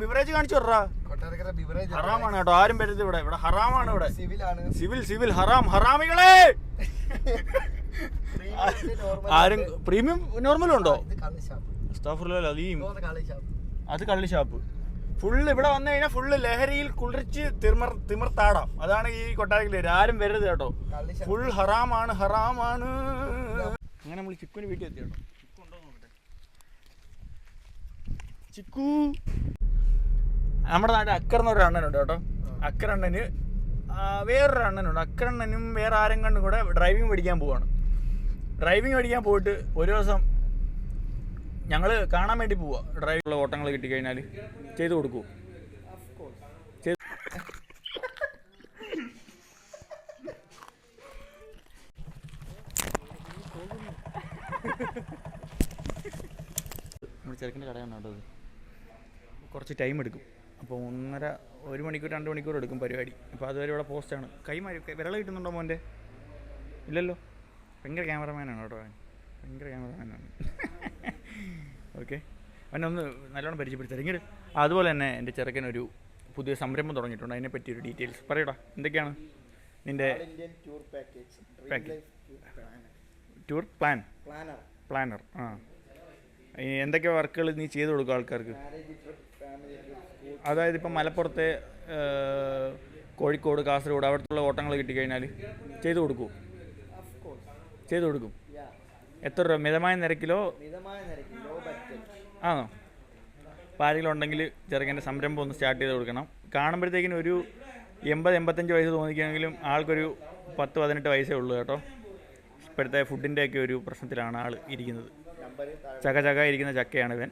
Beverage കാണിച്ചു വിടറാ ഹറാമാണ് കേട്ടോ ആരും വരരുത് ഇവിടെ. ഇവിടെ ഹറാമാണ് ഇവിടെ. സിവിൽ സിവിൽ ഹറാം ഹറാമികളെ! ആരും പ്രീമിയം നോർമലും ഉണ്ടോ? അലീം അത്. കള്ളി ഷാപ്പ്. ഫുള്ള് ഇവിടെ വന്നു കഴിഞ്ഞാൽ ഫുള്ള് ലഹരിയിൽ കുളിർച്ച് തിമിർ തിമിർത്താടാം. അതാണ് ഈ കൊട്ടാരക്കിലെ ആരും വരരുത് കേട്ടോ. ഫുൾ ഹറാമാണ് ഹറാമാണ്. അങ്ങനെ നമ്മൾ ചിക്കുവിന് വീട്ടിൽ എത്തി കേട്ടോ. ചിക്കു. നമ്മുടെ നാട്ടിൽ അക്കർ എന്നൊരു അണ്ണനുണ്ട് കേട്ടോ. അക്കരണ്ണന് വേറൊരു അണ്ണനുണ്ട്. അക്കരണ്ണനും വേറെ ആരും കണ്ടും കൂടെ ഡ്രൈവിംഗ് പഠിക്കാൻ പോവാണ്. ഡ്രൈവിംഗ് പഠിക്കാൻ പോയിട്ട് ഒരു ദിവസം ഞങ്ങൾ കാണാൻ വേണ്ടി പോവാ. ഡ്രൈവിംഗ് ഓട്ടങ്ങൾ കിട്ടിക്കഴിഞ്ഞാൽ ചെയ്തു കൊടുക്കൂ. നമ്മുടെ ചെറുക്കിന്റെ കടയാണ് കേട്ടോ അത് കുറച്ച് ടൈം എടുക്കും. അപ്പോൾ ഒന്നര ഒരു മണിക്കൂർ രണ്ട് മണിക്കൂർ എടുക്കും പരിപാടി. അപ്പോൾ അതുവരെ ഇവിടെ പോസ്റ്റാണ് കൈമാരി വിരള കിട്ടുന്നുണ്ടോ മോന്റെ? ഇല്ലല്ലോ? ഭയങ്കര ക്യാമറമാനാണ് കേട്ടോ അവൻ. ഭയങ്കര ക്യാമറമാനാണ് ഓക്കെ അവനെ ഒന്ന് നല്ലോണം പരിചയപ്പെടുത്തി ഇങ്ങോട്ട് അതുപോലെ തന്നെ എന്റെ ചെറുക്കനൊരു പുതിയ സംരംഭം തുടങ്ങിയിട്ടുണ്ട്. അതിനെ പറ്റി ഒരു ഡീറ്റെയിൽസ് പറയടാ. എന്തൊക്കെയാണ് നിന്റെ tour package. Tour plan planner ആ. എന്തൊക്കെ വർക്കുകൾ നീ ചെയ്ത് കൊടുക്കും ആൾക്കാർക്ക്? അതായത് ഇപ്പം മലപ്പുറത്തെ കോഴിക്കോട് കാസർഗോഡ് അവിടുത്തെ ഓട്ടങ്ങൾ കിട്ടിക്കഴിഞ്ഞാൽ ചെയ്തു കൊടുക്കും. ചെയ്തു കൊടുക്കും. എത്ര രൂപ? മിതമായ നിരക്കിലോ? ആണോ? അപ്പോൾ ആരെങ്കിലും ഉണ്ടെങ്കിൽ ചെറുക്കന്റെ സംരംഭം ഒന്ന് സ്റ്റാർട്ട് ചെയ്ത് കൊടുക്കണം. കാണുമ്പോഴത്തേക്കിനും ഒരു എൺപത് എൺപത്തഞ്ച് വയസ്സ് തോന്നിക്കുമെങ്കിലും ആൾക്കൊരു പത്ത് പതിനെട്ട് വയസ്സേ ഉള്ളൂ കേട്ടോ. ഇപ്പോഴത്തെ ഫുഡിന്റെയൊക്കെ ഒരു പ്രശ്നത്തിലാണ് ആൾ ഇരിക്കുന്നത്. ചക ചക ഇരിക്കുന്ന ചക്കയാണ് ഇവൻ.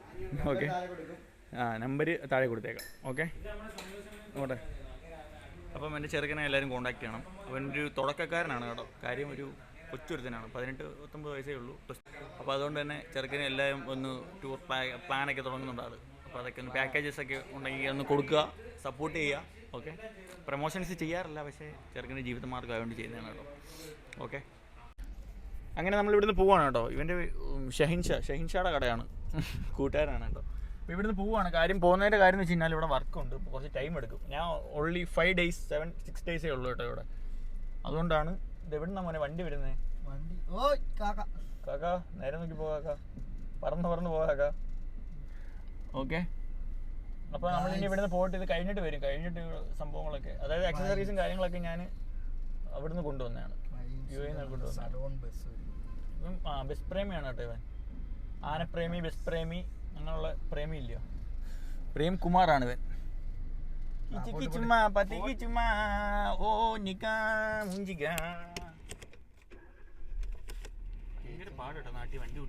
ഓക്കെ. ആ നമ്പർ താഴെ കൊടുത്തേക്കാം. ഓക്കെ? ഓട്ടെ അപ്പം എന്റെ ചെറുക്കനെ എല്ലാവരും കോൺടാക്ട് ചെയ്യണം. അവൻ ഒരു തുടക്കക്കാരനാണ് കേട്ടോ. കാര്യം ഒരു കൊച്ചൊരുത്തനാണ് പതിനെട്ട് പത്തൊമ്പത് വയസ്സേ ഉള്ളൂ. അപ്പോൾ അതുകൊണ്ട് തന്നെ ചെറുക്കനെ എല്ലാവരും ഒന്ന് ടൂർ പ്ലാ പ്ലാനൊക്കെ തുടങ്ങുന്നുണ്ട് അപ്പോൾ അതൊക്കെ ഒന്ന് പാക്കേജസ് ഒക്കെ ഉണ്ടെങ്കിൽ ഒന്ന് കൊടുക്കുക സപ്പോർട്ട് ചെയ്യുക. ഓക്കെ? പ്രൊമോഷൻസ് ചെയ്യാറില്ല പക്ഷേ ചെറുക്കന്റെ ജീവിതമാർഗം ആയതുകൊണ്ട് ചെയ്യുന്നതാണ് കേട്ടോ. ഓക്കെ? അങ്ങനെ നമ്മൾ ഇവിടുന്ന് പോവാണ് കേട്ടോ. ഇവന്റെ ഷഹിൻഷ ഷഹിൻഷാ. ഷഹിൻഷായുടെ കടയാണ്. കൂട്ടുകാരാണ് കേട്ടോ. ഇവിടുന്ന് പോവാണ്. കാര്യം പോകുന്നതിന്റെ കാര്യം എന്ന് വെച്ച് കഴിഞ്ഞാൽ ഇവിടെ വർക്കുണ്ട് കുറച്ച് ടൈം എടുക്കും. ഞാൻ only five days seven six ഡേയ്സേ ഉള്ളൂ കേട്ടോ ഇവിടെ. അതുകൊണ്ടാണ് ഇത് എവിടുന്ന മോനെ വണ്ടി വരുന്നത് വണ്ടി. ഓയ് കാക്ക. കാക്ക നേരെ നോക്കി പോകാക്ക പറന്ന് പറന്ന് പോകാക്ക ഓക്കെ അപ്പോൾ നമ്മൾ ഇനി ഇവിടുന്ന് പോയിട്ട് ഇത് കഴിഞ്ഞിട്ട് വരും. കഴിഞ്ഞിട്ട് സംഭവങ്ങളൊക്കെ. അതായത് അക്സസറീസും കാര്യങ്ങളൊക്കെ ഞാൻ അവിടുന്ന് കൊണ്ടുവന്നതാണ്. യു എ കൊണ്ടുവന്നത് ബസ് ഇവൻ ആ ബസ് പ്രേമിയാണ് കേട്ടോ ഇവൻ. ആനപ്രേമി ബസ് പ്രേമി അങ്ങനെയുള്ള പ്രേമില്ലയോ? പ്രേം കുമാറാണ് ഇവൻ കിച്ചിക്ക് ചുമ്മാ പത്തിക്ക് ചുമ്മാ ഓ നിക്കാ മുഞ്ചിക്ക. ഭയങ്കര പാടട്ടോ നാട്ടിൽ വണ്ടി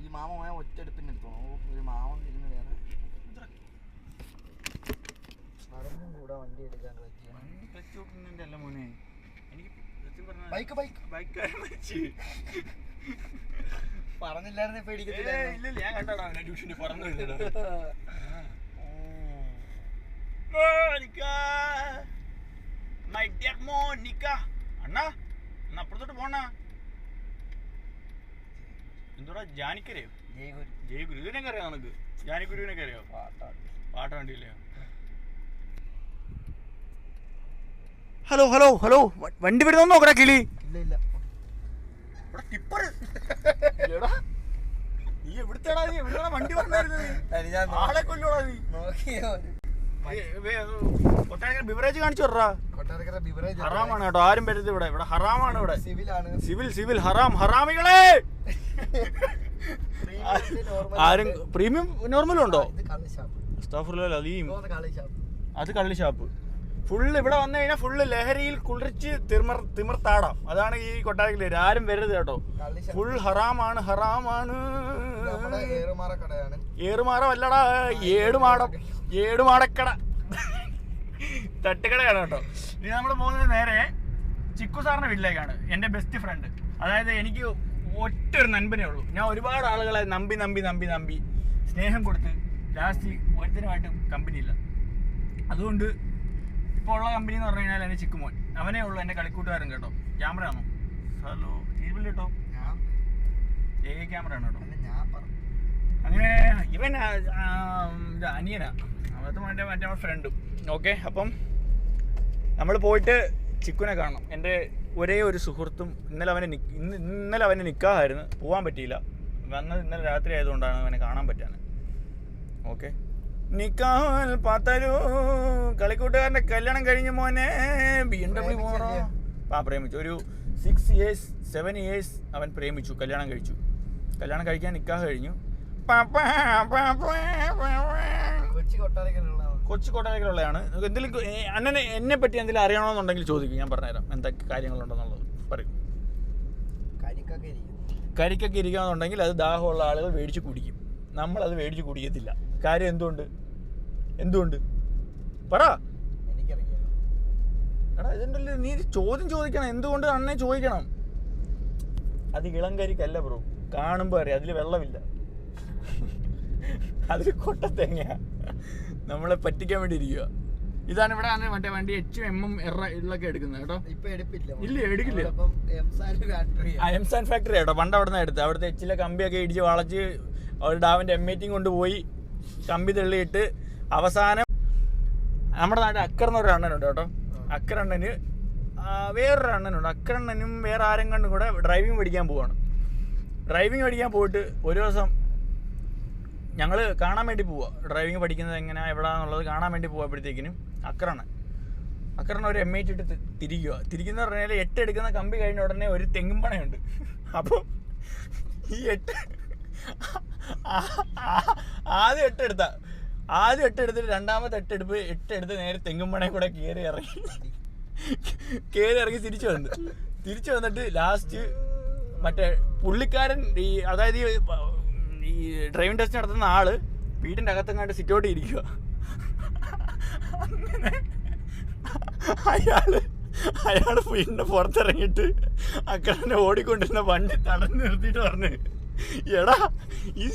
ഈ മാമ പോയ ഒറ്റ എടുപ്പിന് എടുത്തോണം ഒരു മാമൻ ഇരുന്ന് വേറെ. നടന്നും കൂടെ വണ്ടി എടുക്കാൻ പറ്റിയ വണ്ടി ക്ലച്ച് ഓട്ടുന്നതിന്റെ അല്ല മോനെ. എനിക്ക് ബൈക്ക് ബൈക്ക്. വെച്ച് പറഞ്ഞില്ലായിരുന്നെ ഇല്ല, ഞാൻ അവനെ ട്യൂഷന് മൈ ഡിയർ മോനിക്ക അണ്ണാ അണ്ണാ അപ്പുറത്തോട്ട് പോണ. എന്തോടാ ജാനിക്കരയോ? ജയഗുരു. ജയഗുരു ഇതിനൊക്കെ അറിയാം നിനക്ക്? അറിയോ പാട്ടാണ് പാട്ട് വേണ്ടിയില്ലയോ ഹലോ ഹലോ ഹലോ വണ്ടി വിടുന്നോ നോക്കടാ കിളി. ഇല്ല ഇല്ല. ഇവിടെ ടിപ്പർ നീ എവിടുത്തെടാ നീ? എവിടെയാ വണ്ടി പറഞ്ഞായിരുന്നത് അതിന് ഞാൻ നോ- ആളെ കൊല്ലോടാ നീ? നോക്കിയോ കൊട്ടാരക്കര ബിവറേജ് കാണിച്ചു വിടറാ കൊട്ടാരക്കര ബിവറേജ് ഹറാമാണ് കേട്ടോ ആരും വരരുത് ഇവിടെ. ഇവിടെ ഹറാമാണ് ഇവിടെ. സിവിലാണ്. സിവിൽ സിവിൽ ഹറാം ഹറാമികളെ! ആരും പ്രീമിയം നോർമലും ഉണ്ടോ? അസ്താഫുറുല്ലാ അലീം അത് കള്ളി ഷാപ്പ് ഫുള്ള് ഇവിടെ വന്നു കഴിഞ്ഞാൽ ഫുള്ള് ലഹരിയിൽ കുളിർച്ച് തിമിർ തിമിർത്താടാം. അതാണ് ഈ കൊട്ടാരത്തിൽ ആരും വരരുത് കേട്ടോ. ഫുൾ ഹറാമാണ് ഹറാമാണ്. നമ്മുടെ ഏറുമാറ കടയാണ് ഏറുമാറമല്ലടാ ഏടുമാടം ഏടുമാടക്കട. തട്ടുകടയാണ് കേട്ടോ. ഇനി നമ്മൾ പോകുന്നത് നേരെ ചിക്കു സാറിന്റെ വീട്ടിലേക്കാണ്. എന്റെ ബെസ്റ്റ് ഫ്രണ്ട് അതായത് എനിക്ക് ഒറ്റ ഒരു നൻപനേ ഉള്ളൂ. ഞാൻ ഒരുപാട് ആളുകളെ നമ്പി നമ്പി നമ്പി നമ്പി സ്നേഹം കൊടുത്ത് ലാസ്റ്റ് ഒരുത്തനുമായിട്ടും കമ്പനി ഇല്ല. അതുകൊണ്ട് ഇപ്പോൾ ഉള്ള കമ്പനി എന്ന് പറഞ്ഞു കഴിഞ്ഞാൽ എന്റെ ചിക്കുമോൻ. അവനെ ഉള്ളൂ എന്റെ കളിക്കൂട്ടുകാരൻ കേട്ടോ. ക്യാമറ ആണോ? ഹലോ കേട്ടോ ഏ ക്യാമറ ആണ് കേട്ടോ. അല്ല ഞാൻ പറഞ്ഞു അങ്ങനെ ഇവൻ ഇത് അനിയനാ. അവത്ത് മറ്റേ മറ്റേ ഫ്രണ്ടും ഓക്കെ അപ്പം നമ്മൾ പോയിട്ട് ചിക്കുനെ കാണണം. എന്റെ ഒരേ ഒരു സുഹൃത്തും ഇന്നലെ അവനെ ഇന്ന് ഇന്നലെ അവനെ നിൽക്കാമായിരുന്നു പോകാൻ പറ്റിയില്ല. വന്നത് ഇന്നലെ രാത്രി ആയതുകൊണ്ടാണ് അവനെ കാണാൻ പറ്റാൻ ഓക്കെ നിക്കാൽ കളിക്കൂട്ടുകാരന്റെ കല്യാണം കഴിഞ്ഞ മോനെ. ബി എം ഡബ്ല്യു പോകണോ ആ പ്രേമിച്ചു. ഒരു സിക്സ് ഇയേഴ്സ് സെവൻ ഇയേഴ്സ് അവൻ പ്രേമിച്ചു കല്യാണം കഴിച്ചു. കല്യാണം കഴിക്കാൻ നിക്കാഹ് കഴിഞ്ഞു. കൊച്ചി കൊട്ടാരക്കലുള്ളതാണ് എന്തെങ്കിലും അണ്ണനെ എന്നെ പറ്റി എന്തെങ്കിലും അറിയണമെന്നുണ്ടെങ്കിൽ ചോദിക്കും. ഞാൻ പറഞ്ഞുതരാം. എന്തൊക്കെ കാര്യങ്ങളുണ്ടെന്നുള്ളത്. പറയും. കരിക്കൊക്കെ ഇരിക്കും കരിക്കൊക്കെ ഇരിക്കുകയാണെന്നുണ്ടെങ്കിൽ അത് ദാഹമുള്ള ആളുകൾ മേടിച്ച് കുടിക്കും. നമ്മളത് മേടിച്ച് കുടിക്കത്തില്ല. കാര്യം എന്തുകൊണ്ട്? എന്തുകൊണ്ട്? പറ. എനിക്കറിയാം എടാ ഇതുണ്ടല്ലോ നീ ചോദ്യം ചോദിക്കണം. എന്തുകൊണ്ട് അണ്ണെ ചോദിക്കണം? അത് ഇളം കരിക്കല്ല ബ്രോ. കാണുമ്പോൾ അറിയാം. അതിൽ വെള്ളമില്ല. അതിൽ കൊട്ടത്തേങ്ങയാ നമ്മളെ പറ്റിക്കാൻ വേണ്ടി ഇരിക്കുക ഇതാണ് ഇവിടെ ആണ് മറ്റേ വണ്ടി എച്ച് എം എം എറ ഇതിലൊക്കെ എടുക്കുന്നത് കേട്ടോ. ഇപ്പൊ എടുപ്പില്ല. ഇല്ല, എടുക്കില്ല. എംസാൻ ഫാക്ടറി കേട്ടോ. പണ്ട് അവിടെ നിന്ന് എടുത്ത് അവിടുത്തെ എച്ചിലെ കമ്പിയൊക്കെ ഇടിച്ച് വളച്ച് ഒരു ഡാവിന്റെ എമ്മേറ്റിംഗ് കൊണ്ടുപോയി കമ്പി തള്ളിയിട്ട് അവസാനം നമ്മുടെ നാട്ടിൽ അക്കർ ഒരു അണ്ണനുണ്ട് കേട്ടോ. അക്കരണ്ണന് വേറൊരു അണ്ണനുണ്ട്. അക്കരണ്ണനും വേറെ ആരും കണ്ടും കൂടെ ഡ്രൈവിംഗ് പഠിക്കാൻ പോവാണ്. ഡ്രൈവിംഗ് പഠിക്കാൻ പോയിട്ട് ഒരു ദിവസം ഞങ്ങൾ കാണാൻ വേണ്ടി പോവുക ഡ്രൈവിംഗ് പഠിക്കുന്നത് എങ്ങനെയാ എവിടെയാണെന്നുള്ളത് കാണാൻ വേണ്ടി പോയപ്പോഴത്തേക്കിനും അക്കറണ്ണൻ അക്കറണ്ണ ഒരു എം ഐ ഇട്ട് തി- തിരിക്കുക തിരിക്കുന്ന പറഞ്ഞാൽ എട്ട് എടുക്കുന്ന കമ്പി കഴിഞ്ഞ ഉടനെ ഒരു തെങ്ങും പണയുണ്ട്. അപ്പോൾ ഈ എട്ട് ആദ്യം എട്ട് എടുത്ത. ആദ്യം എട്ട് എടുത്തിട്ട് രണ്ടാമത്തെ എട്ട് എടുപ്പ് എട്ട് എടുത്ത് നേരെ തെങ്ങുമ്പണേ കൂടെ കയറി ഇറങ്ങി. കയറി ഇറങ്ങി തിരിച്ചു വന്നു. തിരിച്ചു വന്നിട്ട് ലാസ്റ്റ് മറ്റേ പുള്ളിക്കാരൻ ഈ അതായത് ഈ ഡ്രൈവിംഗ് ടെസ്റ്റ് നടത്തുന്ന ആൾ വീടിന്റെ അകത്തെങ്ങാണ്ട് സിറ്റോട്ട് ഇരിക്കുക അങ്ങനെ അയാൾ അയാൾ വീടിന്റെ പുറത്തിറങ്ങിയിട്ട് അക്കറിനെ ഓടിക്കൊണ്ടിരുന്ന വണ്ടി തടഞ്ഞു നിർത്തിയിട്ട് പറഞ്ഞു. എടാ ഈ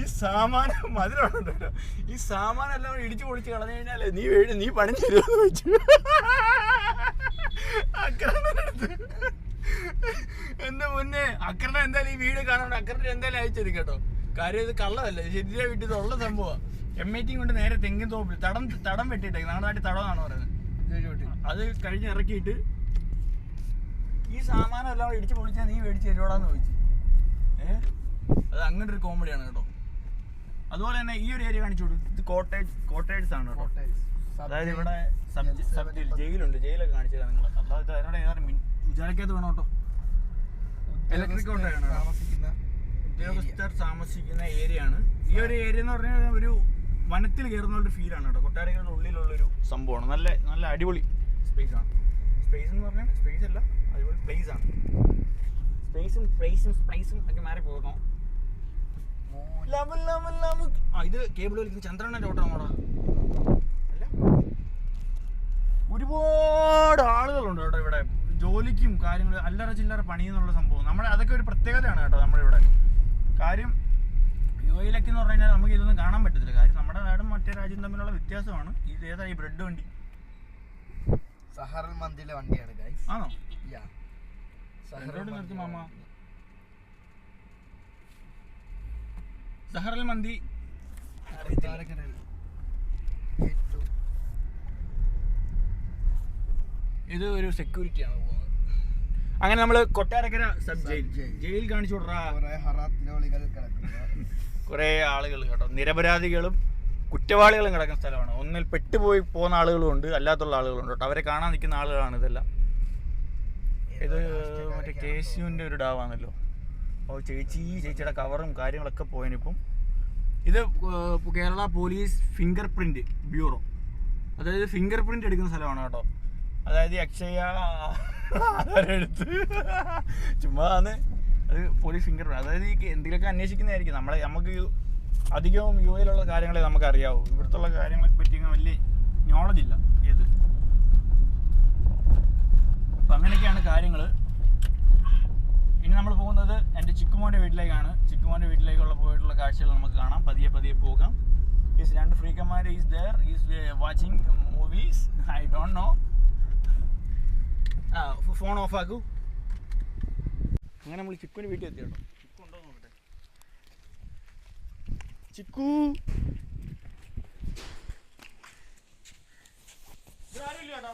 ഈ സാമാനം മധുരമുണ്ടല്ലോ. ഈ സാമാനം എല്ലാം ഇടിച്ചു പൊളിച്ച് കളഞ്ഞു കഴിഞ്ഞാലേ നീ വീട് നീ പണി തരുമെന്ന് വെച്ചു. അക്കരടുത്ത് എന്റെ മുന്നേ അക്രണ എന്തായാലും ഈ വീട് കാണാണ്ട് അക്കരനെ എന്തായാലും അയച്ചത് കേട്ടോ കാര്യം ഇത് കള്ളമല്ല ശരിയായ വീട്ടിൽ ഉള്ള സംഭവം എം ഐ ടി കൊണ്ട് നേരെ തെങ്ങിൻ തോപ്പിൽ തടം തടം വെട്ടിട്ടേ നമ്മുടെ നാട്ടിൽ തടമാണ് പറയുന്നത്. അത് കഴിഞ്ഞ് ഇറക്കിയിട്ട് ഈ സാമാനം എല്ലാം ഇടിച്ചു പൊളിച്ചാൽ നീ മേടിച്ച് തരുവാടാന്ന് ചോദിച്ചു. അത് അങ്ങനെ ഒരു കോമഡിയാണ് കേട്ടോ. അതുപോലെ തന്നെ ഈ ഒരു ഏരിയ കാണിച്ചു കൊടുക്കും ഇത് കോട്ടേജ് കോട്ടേഴ്സ് ആണ് കേട്ടോ. അതായത് ഇവിടെ സബ് ജയിൽ ജയിലുണ്ട്. ജയിലൊക്കെ കാണിച്ചു തരാം നിങ്ങൾ അല്ലാതെ അതിനോട് ഏതാണ്ട് മിൻ വിചാരിക്കാത്ത വേണം കേട്ടോ. ഇലക്ട്രിക് കോട്ടയാണ് ഉദ്യോഗസ്ഥർ താമസിക്കുന്ന ഏരിയ ആണ്. ഈ ഒരു ഏരിയ എന്ന് പറഞ്ഞാൽ ഒരു വനത്തിൽ കയറുന്ന ഒരു ഫീലാണ് കേട്ടോ. കൊട്ടാരക്കരുടെ ഉള്ളിലുള്ളൊരു സംഭവമാണ്. നല്ല നല്ല അടിപൊളി സ്പേസ് ആണ്. സ്പേസ് എന്ന് പറഞ്ഞാൽ സ്പേസ് അല്ല അടിപൊളി പ്ലേസ് ആണ്. സ്പേസും പ്ലേസും സ്പൈസും ഒക്കെ മാറി പോകുന്നു. ഇത് കേബിൾ വലിക്കുന്ന. ചന്ദ്രണ്ണന്റെ ഓട്ടമാണോടാ അല്ല. ഒരുപാട് ആളുകളുണ്ട് കേട്ടോ ഇവിടെ. ജോലിക്കും കാര്യങ്ങളും അല്ലറ ചില്ലറ പണി എന്നുള്ള സംഭവം. നമ്മുടെ അതൊക്കെ ഒരു പ്രത്യേകതയാണ് കേട്ടോ നമ്മുടെ ഇവിടെ കാര്യം യു എയിലൊക്കെ എന്ന് പറഞ്ഞു കഴിഞ്ഞാൽ നമുക്ക് ഇതൊന്നും കാണാൻ പറ്റത്തില്ല. കാര്യം നമ്മുടെ നാടും മറ്റേ രാജ്യം തമ്മിലുള്ള വ്യത്യാസമാണ്. ഇത് ഏതാ ഈ ബ്രെഡ് വണ്ടി? സഹറൽ മന്തിയിലെ വണ്ടിയാണ് ആണോ? യാ നിർത്തി മാമ? സഹറൽ മന്തി. ഇത് ഒരു സെക്യൂരിറ്റിയാണ് പോകുന്നത്. അങ്ങനെ നമ്മൾ കൊട്ടാരക്കര സബ് ജയിൽ. ജയിൽ. കാണിച്ചു വിടറാ കുറെ കുറേ ആളുകൾ കേട്ടോ. നിരപരാധികളും കുറ്റവാളികളും കിടക്കുന്ന സ്ഥലമാണ്. ഒന്നിൽ പെട്ടുപോയി പോകുന്ന ആളുകളും ഉണ്ട്. അല്ലാത്തുള്ള ആളുകളുണ്ട് കേട്ടോ. അവരെ കാണാൻ നിൽക്കുന്ന ആളുകളാണ് ഇതെല്ലാം. ഇത് മറ്റേ കെ എസ് യുവിന്റെ ഒരു ഡാവാണല്ലോ. ഓ ചേച്ചി ചേച്ചിയുടെ കവറും കാര്യങ്ങളൊക്കെ പോയതിനിപ്പം. ഇത് Kerala police finger print bureau. അതായത് ഫിംഗർ പ്രിന്റ് എടുക്കുന്ന സ്ഥലമാണ് കേട്ടോ. അതായത് അക്ഷയ എടുത്ത് ചുമ്മാ ആണ് അത് പോലീസ് ഫിംഗർ പ്രിന്റ് അതായത് ഈ എന്തെങ്കിലുമൊക്കെ അന്വേഷിക്കുന്നതായിരിക്കും. നമ്മളെ നമുക്ക് അധികവും യു എയിലുള്ള കാര്യങ്ങളെ നമുക്ക് അറിയാവൂ ഇവിടുത്തെ കാര്യങ്ങളെ പറ്റി വലിയ നോളജ് ഇല്ല. ഏത്? അപ്പം അങ്ങനെയൊക്കെയാണ് കാര്യങ്ങൾ ഇനി നമ്മൾ പോകുന്നത് എന്റെ ചിക്കുമോന്റെ വീട്ടിലേക്കാണ്. ചിക്കുമോന്റെ വീട്ടിലേക്കുള്ള പോയിട്ടുള്ള കാഴ്ചകൾ നമുക്ക് കാണാം. പതിയെ പതിയെ പോകാം. ഈസ് രണ്ട് ഫ്രീക്കന്മാർ is there is watching movies I don't know ആ ഫോൺ ഓഫ് ആക്കൂ. അങ്ങനെ നമ്മൾ ചിക്കുവിന് വീട്ടിൽ എത്തി കേട്ടോ. ചിക്കു ഉണ്ടോ നോക്കട്ടെ. ചിക്കു. ഇല്ല കേട്ടോ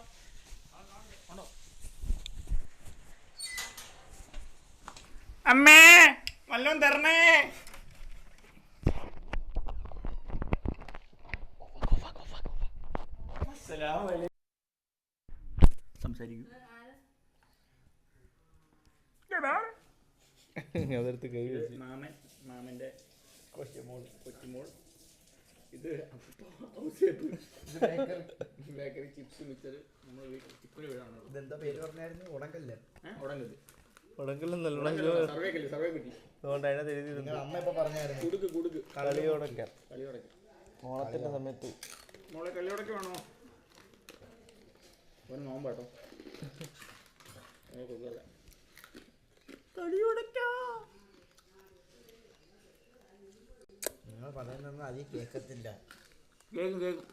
ഉണ്ടോ അമ്മേ വല്ലോം തരണേ. സംസാരിക്കൂ. അതെടുത്ത് കൈ വെച്ച്. മാമൻ മാമന്റെ കൊച്ചുമോൾ കൊച്ചുമോൾ. ഇത് ബേക്കറി ചിപ്സ് മിച്ചർ നമ്മൾ ഇതെന്താ പേര് പറഞ്ഞായിരുന്നു? ഉടങ്കല്ലേ. ഉടങ്ങത് ഉടങ്കലും നല്ലോണം സർവേ കല്ലേ സർവേ കിട്ടി അതുകൊണ്ട് അതിനകത്ത് എഴുതി അമ്മ ഇപ്പൊ പറഞ്ഞായിരുന്നു കുടുക്ക് കുടുക്ക്. കളിയോടൊക്കെ. കളിയോടക്ക്. ഓണത്തിന്റെ സമയത്ത്. മോളെ കളിയോടക്ക് വേണോ? ഒരു നോമ്പാട്ടോ കളിയോടക്കാ. നിങ്ങൾ പറയുന്നൊന്നും അതി കേൾക്കത്തില്ല കേക്കും കേക്കും.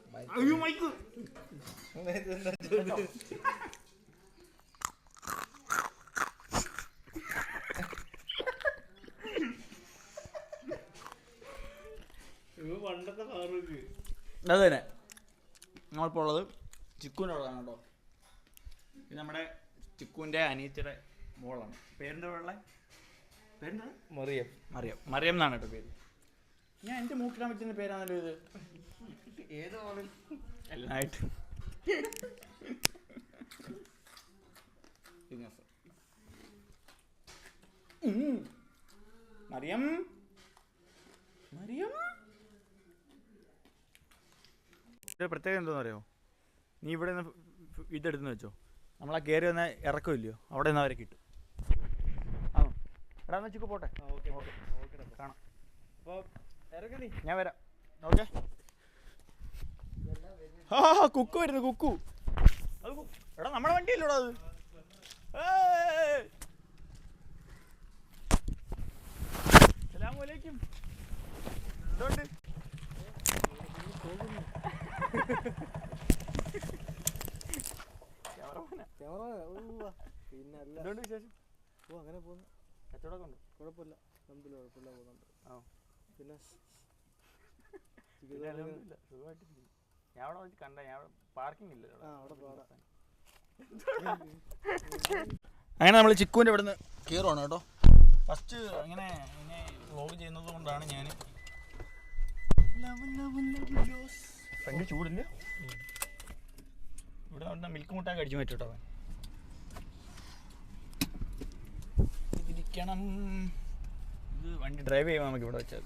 അത് തന്നെ. നമ്മളിപ്പോൾ ഉള്ളത് ചിക്കുവിന്റെ ഉള്ളതാണ് കേട്ടോ. ഇത് നമ്മുടെ ചിക്കുവിന്റെ അനിയത്തിയുടെ മോളാണ്. പേരെന്താ ഉള്ള? പേരെന്താ മറിയം. മറിയം. മറിയം എന്നാണ് കേട്ടോ പേര്. ഞാൻ എന്റെ മൂക്കിടാൻ പറ്റുന്ന പേരാണല്ലോ ഇത്. ഏത് മോളിൽ എല്ലായിട്ട്. മറിയം. മറിയം. ഒരു പ്രത്യേകത എന്താണെന്ന് അറിയോ നീ ഇവിടെ നിന്ന് ഇതെടുത്തെന്ന് വെച്ചോ. നമ്മൾ ആ കയറി വന്ന ഇറക്കമില്ലയോ? അവിടെ നിന്ന് അവരെ കിട്ടും. ആ. എടാ എന്നാ ചിക്കു പോട്ടെ. Okay okay. ഓക്കെ. കാണാം. അപ്പോൾ ഇറങ്ങി ഞാൻ വരാം. ഓക്കെ? ആ കുക്കു വരുന്നു കുക്കു. അത് എടാ നമ്മുടെ വണ്ടിയല്ലോടാ അത്? അലൈക്കും. എന്തുകൊണ്ട് ക്യാമറമാനാ. ക്യാമറ പിന്നെ അല്ല എന്തുകൊണ്ട് വിശേഷം ഓ അങ്ങനെ പോകുന്നു? കച്ചവടമൊക്കെ ഉണ്ട്? കുഴപ്പമില്ല. അലഹമില്ല കുഴപ്പമില്ല പോകുന്നുണ്ട്. ആ. പിന്നെ പിന്നെ അൽഹംദുലില്ലാ, സുഖമായിട്ടിരിക്കുന്നു. ഞാൻ അവിടെ വെച്ച് കണ്ട ഞാൻ പാർക്കിംഗ് ഇല്ല ആ അവിടെ പാടാം. അങ്ങനെ നമ്മൾ ചിക്കുവിന്റെ ഇവിടുന്ന് കയറുവാണ് കേട്ടോ. ഫസ്റ്റ് അങ്ങനെ ഇങ്ങനെ വ്ലോഗ് ചെയ്യുന്നത് കൊണ്ടാണ് ഞാൻ ഭയങ്കര ചൂടില്ല? ഇവിടെ വന്ന മിൽക്ക് മുട്ടായി കടിച്ചു പറ്റൂട്ടോ അവൻ. ഇതിരിക്കണം ഇത് വണ്ടി ഡ്രൈവ് ചെയ്യുമ്പോൾ നമുക്ക് ഇവിടെ വെച്ചാൽ